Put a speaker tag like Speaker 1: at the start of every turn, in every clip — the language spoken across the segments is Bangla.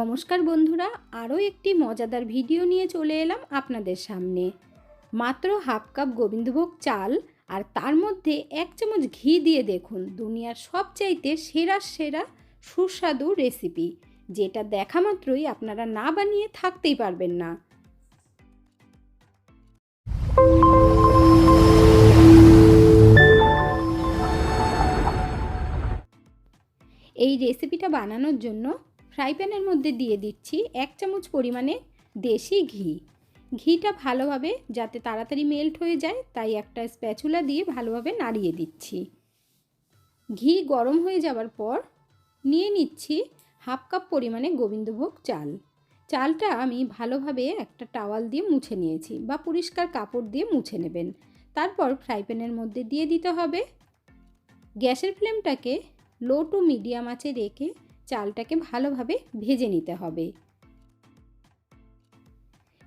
Speaker 1: নমস্কার বন্ধুরা, আরও একটি মজাদার ভিডিও নিয়ে চলে এলাম আপনাদের সামনে। মাত্র হাফ কাপ গোবিন্দভোগ চাল আর তার মধ্যে এক চামচ ঘি দিয়ে দেখুন, দুনিয়ার সবচাইতে সেরা সেরা সুস্বাদু রেসিপি, যেটা দেখা মাত্রই আপনারা না বানিয়ে থাকতেই পারবেন না। এই রেসিপিটা বানানোর জন্য ফ্রাই প্যানের মধ্যে দিয়ে দিচ্ছি এক চামচ পরিমাণে দেশি ঘি। ঘিটা ভালোভাবে যাতে তাড়াতাড়ি মেল্ট হয়ে যায়, তাই একটা স্প্যাচুলা দিয়ে ভালোভাবে নাড়িয়ে দিচ্ছি। ঘি গরম হয়ে যাওয়ার পর নিয়ে নিচ্ছি হাফ কাপ পরিমাণে গোবিন্দভোগ চাল। চালটা আমি ভালোভাবে একটা টাওয়াল দিয়ে মুছে নিয়েছি বা পরিষ্কার কাপড় দিয়ে মুছে নেবেন। তারপর ফ্রাই প্যানের মধ্যে দিয়ে দিতে হবে। গ্যাসের ফ্লেমটাকে লো টু মিডিয়াম আঁচে রেখে চালটাকে ভালোভাবে ভেজে নিতে হবে।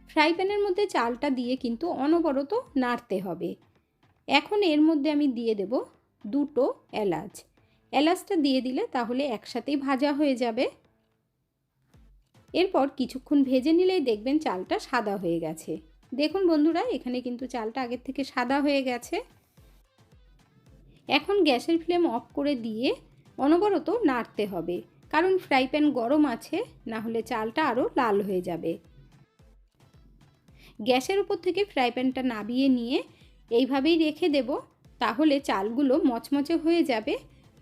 Speaker 1: ফ্রাই প্যানের মধ্যে চালটা দিয়ে কিন্তু অনবরত নাড়তে হবে। এখন এর মধ্যে আমি দিয়ে দেব দুটো এলাচ। এলাচটা দিয়ে দিলে তাহলে একসাথেই ভাজা হয়ে যাবে। এরপর কিছুক্ষণ ভেজে নিলেই দেখবেন চালটা সাদা হয়ে গেছে। দেখুন বন্ধুরা, এখানে কিন্তু চালটা আগের থেকে সাদা হয়ে গেছে। এখন গ্যাসের ফ্লেম অফ করে দিয়ে অনবরত নাড়তে হবে। কারণ ফ্রাই প্যান গরম আছে, না হলে চালটা আরও লাল হয়ে যাবে। গ্যাসের উপর থেকে ফ্রাই প্যানটা নাবিয়ে নিয়ে এইভাবেই রেখে দেব, তাহলে চালগুলো মচমচে হয়ে যাবে।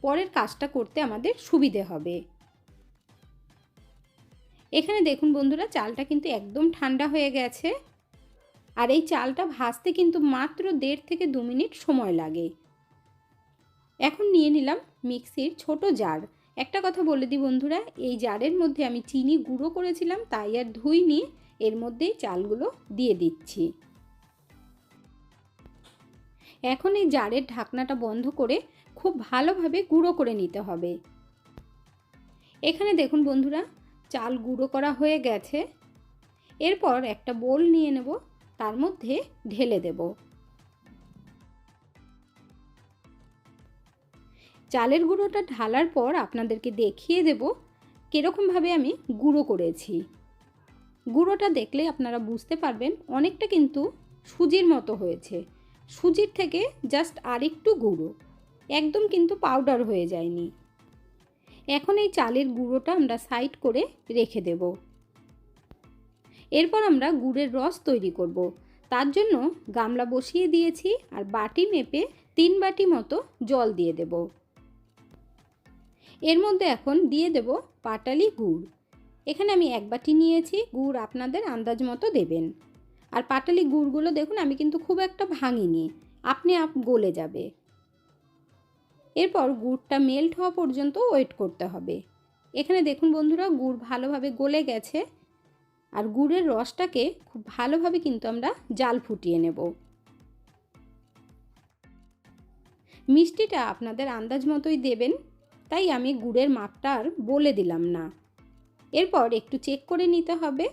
Speaker 1: পরের কাজটা করতে আমাদের সুবিধে হবে। এখানে দেখুন বন্ধুরা, চালটা কিন্তু একদম ঠান্ডা হয়ে গেছে। আর এই চালটা ভাজতে কিন্তু মাত্র দেড় থেকে দু মিনিট সময় লাগে। এখন নিয়ে নিলাম মিক্সির ছোট জার। একটা কথা বলে দিই বন্ধুরা, এই জারের মধ্যে আমি চিনি গুঁড়ো করেছিলাম, তাই আর ধুইনি এর মধ্যেই চালগুলো দিয়ে দিচ্ছি। এখন এই জারের ঢাকনাটা বন্ধ করে খুব ভালোভাবে গুঁড়ো করে নিতে হবে। এখানে দেখুন বন্ধুরা, চাল গুঁড়ো করা হয়ে গেছে। এরপর একটা বোল নিয়ে নেব, তার মধ্যে ঢেলে দেবো। চালের গুঁড়োটা ঢালার পর আপনাদেরকে দেখিয়ে দেব কীরকমভাবে আমি গুঁড়ো করেছি। গুঁড়োটা দেখলে আপনারা বুঝতে পারবেন অনেকটা কিন্তু সুজির মতো হয়েছে। সুজির থেকে জাস্ট আরেকটু গুঁড়ো। একদম কিন্তু পাউডার হয়ে যায়নি। এখন এই চালের গুঁড়োটা আমরা সাইড করে রেখে দেব। এরপর আমরা গুড়ের রস তৈরি করব। তার জন্য গামলা বসিয়ে দিয়েছি আর বাটি মেপে তিন বাটি মতো জল দিয়ে দেবো। এর মধ্যে এখন দিয়ে দেব পাটালি গুড়। এখানে আমি এক বাটি নিয়েছি, গুড় আপনাদের আন্দাজ মতো দেবেন। আর পাটালি গুড়গুলো দেখুন, আমি কিন্তু খুব একটা ভাঙিনি, আপনি আপ গলে যাবে। এরপর গুড়টা মেল্ট হওয়া পর্যন্ত ওয়েট করতে হবে। এখানে দেখুন বন্ধুরা, গুড় ভালোভাবে গলে গেছে। আর গুড়ের রসটাকে খুব ভালোভাবে কিন্তু আমরা জাল ফুটিয়ে নেব। মিষ্টিটা আপনাদের আন্দাজ মতোই দেবেন। তাই আমি গুড়ের মাপটা আর বলে দিলাম না। এরপর একটু চেক করে নিতে হবে।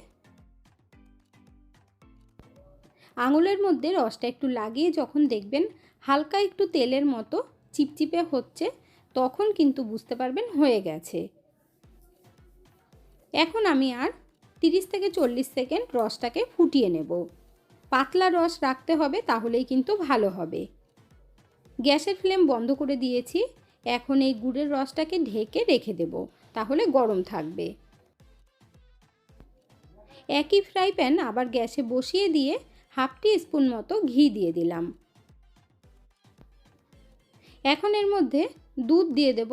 Speaker 1: আঙুলের মধ্যে রসটা একটু লাগিয়ে যখন দেখবেন হালকা একটু তেলের মতো চিপচিপে হচ্ছে, তখন কিন্তু বুঝতে পারবেন হয়ে গেছে। এখন আমি আর তিরিশ থেকে চল্লিশ সেকেন্ড রসটাকে ফুটিয়ে নেব। পাতলা রস রাখতে হবে তাহলেই কিন্তু ভালো হবে। গ্যাসের ফ্লেম বন্ধ করে দিয়েছি। এখন এই গুড়ের রসটাকে ঢেকে রেখে দেব, তাহলে গরম থাকবে। একই ফ্রাই প্যান আবার গ্যাসে বসিয়ে দিয়ে হাফ টি স্পুন মতো ঘি দিয়ে দিলাম। এখন এর মধ্যে দুধ দিয়ে দেব।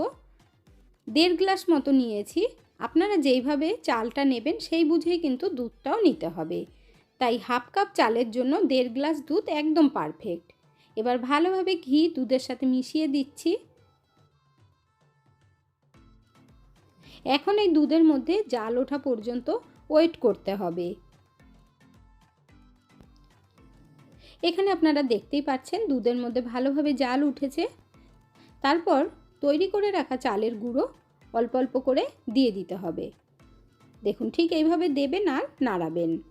Speaker 1: দেড় গ্লাস মতো নিয়েছি। আপনারা যেইভাবে চালটা নেবেন সেই বুঝেই কিন্তু দুধটাও নিতে হবে। তাই হাফ কাপ চালের জন্য দেড় গ্লাস দুধ একদম পারফেক্ট। এবার ভালোভাবে ঘি দুধের সাথে মিশিয়ে দিচ্ছি। এখন এই দুধের মধ্যে জাল ওঠা পর্যন্ত ওয়েট করতে হবে। এখানে আপনারা দেখতেই পাচ্ছেন দুধের মধ্যে ভালোভাবে জাল উঠেছে। তারপর তৈরি করে রাখা চালের গুঁড়ো অল্প অল্প করে দিয়ে দিতে হবে। দেখুন, ঠিক এইভাবে দেবেন আর নাড়াবেন।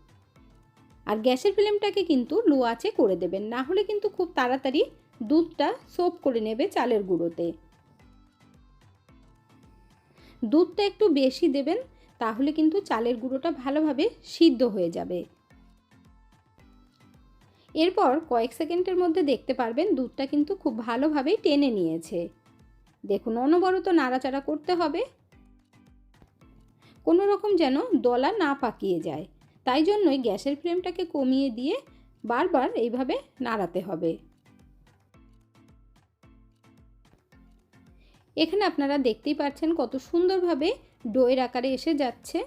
Speaker 1: আর গ্যাসের ফ্লেমটাকে কিন্তু লো আঁচে করে দেবেন, না হলে কিন্তু খুব তাড়াতাড়ি দুধটা সোপ করে নেবে চালের গুঁড়োতে। দুধটা একটু বেশি দেবেন, তাহলে কিন্তু চালের গুঁড়োটা ভালোভাবে সিদ্ধ হয়ে যাবে। এরপর কয়েক সেকেন্ডের মধ্যে দেখতে পারবেন দুধটা কিন্তু খুব ভালোভাবেই টেনে নিয়েছে। দেখুন, অনবরত নাড়াচাড়া করতে হবে। কোনো রকম যেন দলা না পাকিয়ে যায়, তাই জন্যই গ্যাসের ফ্লেমটাকে কমিয়ে দিয়ে বারবার এইভাবে নাড়াতে হবে। এখানে আপনারা দেখতেই পাচ্ছেন কত সুন্দরভাবে ডোয়ের আকারে এসে যাচ্ছে।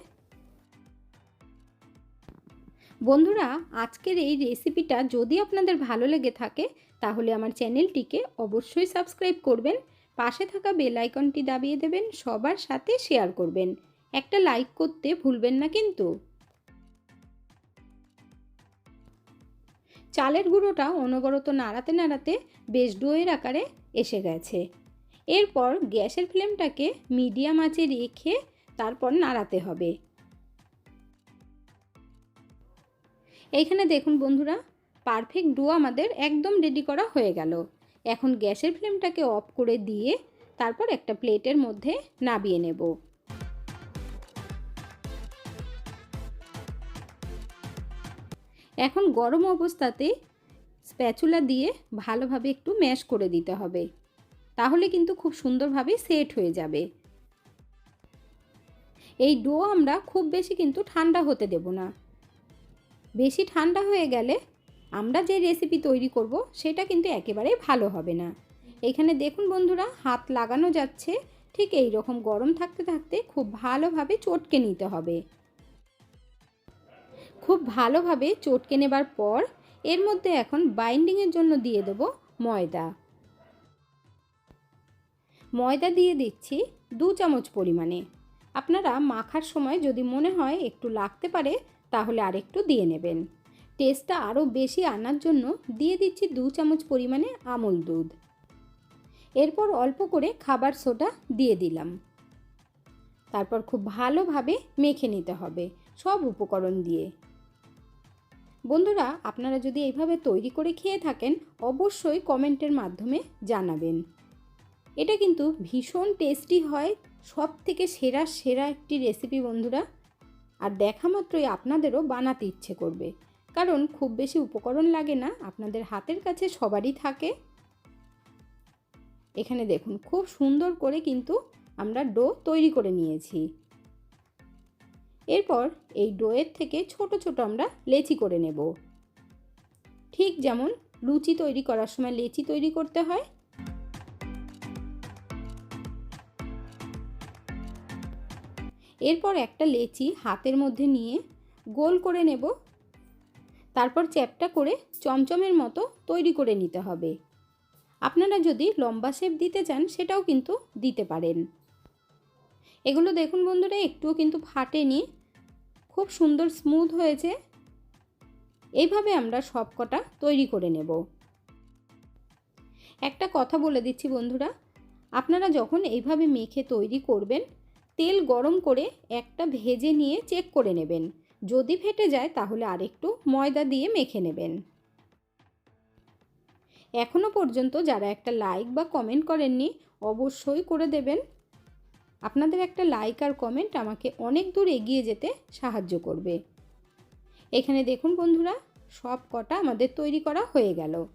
Speaker 1: বন্ধুরা, আজকের এই রেসিপিটা যদি আপনাদের ভালো লেগে থাকে, তাহলে আমার চ্যানেলটিকে অবশ্যই সাবস্ক্রাইব করবেন, পাশে থাকা বেল আইকনটি দাবিয়ে দেবেন, সবার সাথে শেয়ার করবেন। একটা লাইক করতে ভুলবেন না কিন্তু। চালের গুঁড়োটা অনবরত নাড়াতে নাড়াতে বেশ ডোয়ের আকারে এসে গেছে। এরপর গ্যাসের ফ্লেমটাকে মিডিয়াম আঁচে রেখে তারপর নাড়াতে হবে। এইখানে দেখুন বন্ধুরা, পারফেক্ট ডো আমাদের একদম রেডি করা হয়ে গেল। এখন গ্যাসের ফ্লেমটাকে অফ করে দিয়ে তারপর একটা প্লেটের মধ্যে নাবিয়ে নেব। এখন গরম অবস্থাতে স্প্যাচুলা দিয়ে ভালোভাবে একটু ম্যাশ করে দিতে হবে। তাহলে কিন্তু খুব সুন্দরভাবে সেট হয়ে যাবে। এই ডো আমরা খুব বেশি কিন্তু ঠান্ডা হতে দেব না। বেশি ঠান্ডা হয়ে গেলে আমরা যে রেসিপি তৈরি করব সেটা কিন্তু একেবারেই ভালো হবে না। এখানে দেখুন বন্ধুরা, হাত লাগানো যাচ্ছে। ঠিক এই রকম গরম থাকতে থাকতে খুব ভালোভাবে চটকে নিতে হবে। খুব ভালোভাবে চটকে নেবার পর এর মধ্যে এখন বাইন্ডিংয়ের জন্য দিয়ে দেব ময়দা। ময়দা দিয়ে দিচ্ছি দু চামচ পরিমাণে। আপনারা মাখার সময় যদি মনে হয় একটু লাগতে পারে, তাহলে আরেকটু দিয়ে নেবেন। টেস্টটা আরও বেশি আনার জন্য দিয়ে দিচ্ছি দু চামচ পরিমাণে আমুল দুধ। এরপর অল্প করে খাবার সোডা দিয়ে দিলাম। তারপর খুব ভালোভাবে মেখে নিতে হবে সব উপকরণ দিয়ে। বন্ধুরা, আপনারা যদি এইভাবে তৈরি করে খেয়ে থাকেন, অবশ্যই কমেন্টের মাধ্যমে জানাবেন। এটা কিন্তু ভীষণ টেস্টি হয় সব থেকে সেরা সেরা একটি রেসিপি বন্ধুরা। আর দেখা মাত্রই আপনাদেরও বানাতে ইচ্ছে করবে। কারণ খুব বেশি উপকরণ লাগে না, আপনাদের হাতের কাছে সবারই থাকে। এখানে দেখুন, খুব সুন্দর করে কিন্তু আমরা ডো তৈরি করে নিয়েছি। এরপর এই ডোয়ের থেকে ছোট ছোট আমরা লেচি করে নেব। ঠিক যেমন লুচি তৈরি করার সময় লেচি তৈরি করতে হয় এরপর একটা লেচি হাতের মধ্যে নিয়ে গোল করে নেব। তারপর চ্যাপটা করে চমচমের মতো তৈরি করে নিতে হবে। আপনারা যদি লম্বা শেপ দিতে চান, সেটাও কিন্তু দিতে পারেন। এগুলো দেখুন বন্ধুরা, একটুও কিন্তু ফাটেনি। খুব সুন্দর স্মুথ হয়েছে। এইভাবে আমরা সব কটা তৈরি করে নেব। একটা কথা বলে দিচ্ছি বন্ধুরা, আপনারা যখন এইভাবে মেখে তৈরি করবেন তেল গরম করে একটা ভেজে নিয়ে চেক করে নেবেন। যদি ফেটে যায়, তাহলে আরেকটু ময়দা দিয়ে মেখে নেবেন। এখনও পর্যন্ত যারা একটা লাইক বা কমেন্ট করেননি, অবশ্যই করে দেবেন। আপনাদের একটা লাইক আর কমেন্ট আমাকে অনেক দূর এগিয়ে যেতে সাহায্য করবে। এখানে দেখুন বন্ধুরা সব কটা আমাদের তৈরি করা হয়ে গেল।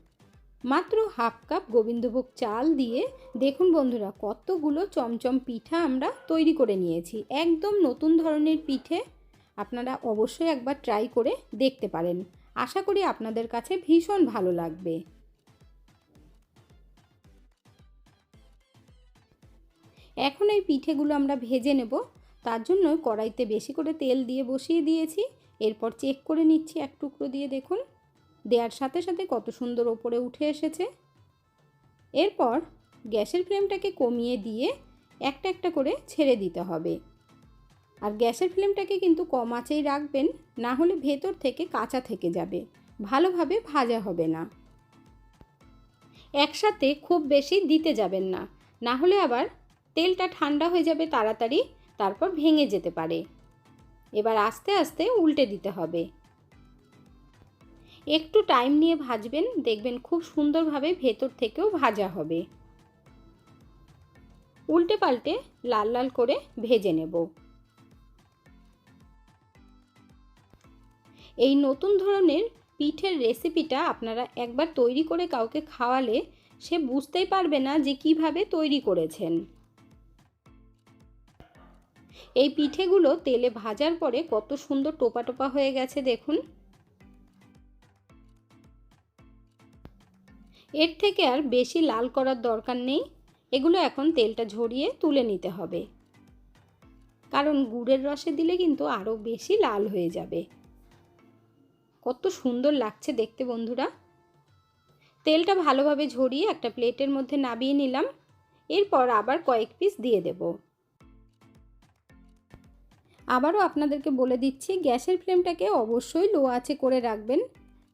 Speaker 1: মাত্র হাফ কাপ গোবিন্দভোগ চাল দিয়ে দেখুন বন্ধুরা, কতগুলো চমচম পিঠা আমরা তৈরি করে নিয়েছি। একদম নতুন ধরনের পিঠে আপনারা অবশ্যই একবার ট্রাই করে দেখতে পারেন। আশা করি আপনাদের কাছে ভীষণ ভালো লাগবে। এখন এই পিঠেগুলো আমরা ভেজে নেব। তার জন্য কড়াইতে বেশি করে তেল দিয়ে বসিয়ে দিয়েছি। এরপর চেক করে নিচ্ছি, এক টুকরো দিয়ে দেখুন। দেওয়ার সাথে সাথে কত সুন্দর ওপরে উঠে এসেছে। এরপর গ্যাসের ফ্লেমটাকে কমিয়ে দিয়ে একটা একটা করে ছেড়ে দিতে হবে। আর গ্যাসের ফ্লেমটাকে কিন্তু কম আঁচেই রাখবেন, না হলে ভেতর থেকে কাঁচা থেকে যাবে। ভালোভাবে ভাজা হবে না। একসাথে খুব বেশি দিতে যাবেন না না হলে আবার তেলটা ঠান্ডা হয়ে যাবে তাড়াতাড়ি, তারপর ভেঙে যেতে পারে। এবার আস্তে আস্তে উল্টে দিতে হবে। একটু টাইম নিয়ে ভাজবেন, দেখবেন খুব সুন্দরভাবে ভেতর থেকেও ভাজা হবে। উল্টে পাল্টে লাল লাল করে ভেজে নেব। এই নতুন ধরনের পিঠের রেসিপিটা আপনারা একবার তৈরি করে কাউকে খাওয়ালে সে বুঝতেই পারবে না যে কীভাবে তৈরি করেছেন। এই পিঠেগুলো তেলে ভাজার পরে কত সুন্দর টোপা টোপা হয়ে গেছে দেখুন। এর থেকে আর বেশি লাল করার দরকার নেই। এগুলো এখন তেলটা ঝরিয়ে তুলে নিতে হবে। কারণ গুড়ের রসে দিলে কিন্তু আরও বেশি লাল হয়ে যাবে। কত সুন্দর লাগছে দেখতে বন্ধুরা। তেলটা ভালোভাবে ঝরিয়ে একটা প্লেটের মধ্যে নাবিয়ে নিলাম। এরপর আবার কয়েক পিস দিয়ে দেব। আবারও আপনাদেরকে বলে দিচ্ছি, গ্যাসের ফ্লেমটাকে অবশ্যই লো আছে করে রাখবেন।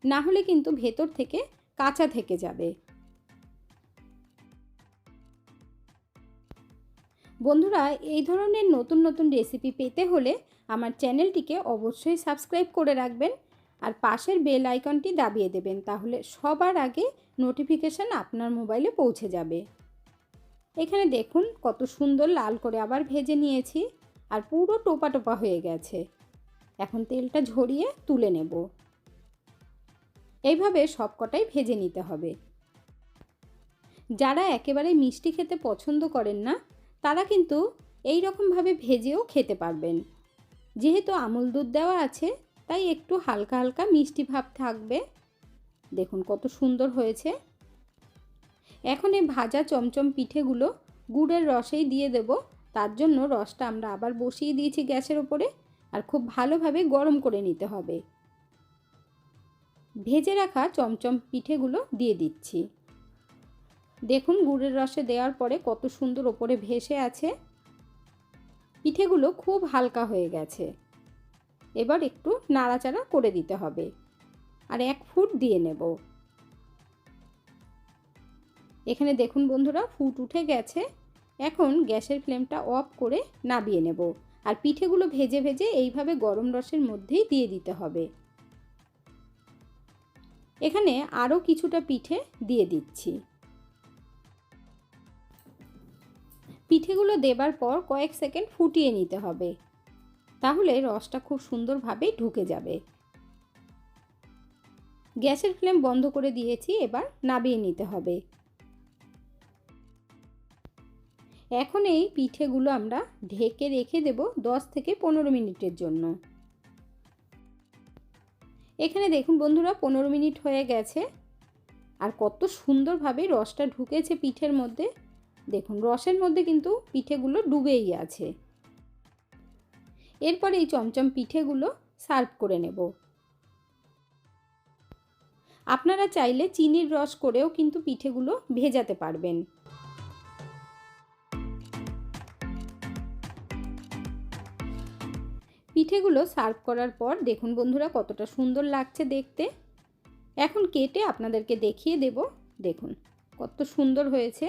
Speaker 1: না হলে কিন্তু ভেতর থেকে কাঁচা থেকে যাবে। বন্ধুরা, এই ধরনের নতুন নতুন রেসিপি পেতে হলে আমার চ্যানেলটিকে অবশ্যই সাবস্ক্রাইব করে রাখবেন আর পাশের বেল আইকনটি দাবিয়ে দেবেন, তাহলে সবার আগে নোটিফিকেশান আপনার মোবাইলে পৌঁছে যাবে। এখানে দেখুন, কত সুন্দর লাল করে আবার ভেজে নিয়েছি আর পুরো টোপা টোপা হয়ে গেছে। এখন তেলটা ঝরিয়ে তুলে নেব। এইভাবে সবকটাই ভেজে নিতে হবে। যারা একেবারে মিষ্টি খেতে পছন্দ করেন না, তারা কিন্তু এই রকমভাবে ভেজেও খেতে পারবেন। যেহেতু আমুল দুধ দেওয়া আছে, তাই একটু হালকা হালকা মিষ্টি ভাব থাকবে। দেখুন কত সুন্দর হয়েছে। এখন এই ভাজা চমচম পিঠেগুলো গুড়ের রসেই দিয়ে দেব। তার জন্য রসটা আমরা আবার বসিয়ে দিয়েছি গ্যাসের ওপরে। আর খুব ভালোভাবে গরম করে নিতে হবে। ভেজে রাখা চমচম পিঠেগুলো দিয়ে দিচ্ছি। দেখুন গুড়ের রসে দেওয়ার পরে কত সুন্দর ওপরে ভেসে আছে। পিঠেগুলো খুব হালকা হয়ে গেছে। এবার একটু নাড়াচাড়া করে দিতে হবে। আর এক ফুট দিয়ে নেব। এখানে দেখুন বন্ধুরা, ফুট উঠে গেছে। এখন গ্যাসের ফ্লেমটা অফ করে নাবিয়ে নেব। আর পিঠেগুলো ভেজে ভেজে এইভাবে গরম রসের মধ্যেই দিয়ে দিতে হবে। এখানে আরও কিছুটা পিঠে দিয়ে দিচ্ছি। পিঠেগুলো দেবার পর কয়েক সেকেন্ড ফুটিয়ে নিতে হবে। তাহলে রসটা খুব সুন্দরভাবে ঢুকে যাবে। গ্যাসের ফ্লেম বন্ধ করে দিয়েছি, এবার নাবিয়ে নিতে হবে। এখন এই পিঠেগুলো আমরা ঢেকে রেখে দেব দশ থেকে পনেরো মিনিটের জন্য। এখানে দেখুন বন্ধুরা, পনেরো মিনিট হয়ে গেছে। আর কত সুন্দরভাবে রসটা ঢুকেছে পিঠের মধ্যে। দেখুন, রসের মধ্যে কিন্তু পিঠেগুলো ডুবেই আছে। এরপর এই চমচম পিঠেগুলো সার্ভ করে নেব। আপনারা চাইলে চিনির রস করেও কিন্তু পিঠেগুলো ভেজাতে পারবেন। পিঠেগুলো সার্ভ করার পর দেখুন বন্ধুরা কতটা সুন্দর লাগছে দেখতে। এখন কেটে আপনাদেরকে দেখিয়ে দেব, দেখুন কত সুন্দর হয়েছে।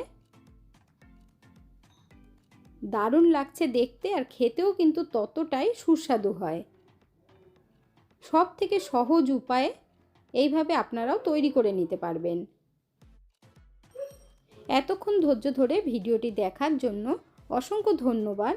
Speaker 1: দারুণ লাগছে দেখতে আর খেতেও কিন্তু ততটাই সুস্বাদু হয়। সব থেকে সহজ উপায়ে এইভাবে আপনারাও তৈরি করে নিতে পারবেন। এতক্ষণ ধৈর্য ধরে ভিডিওটি দেখার জন্য অসংখ্য ধন্যবাদ।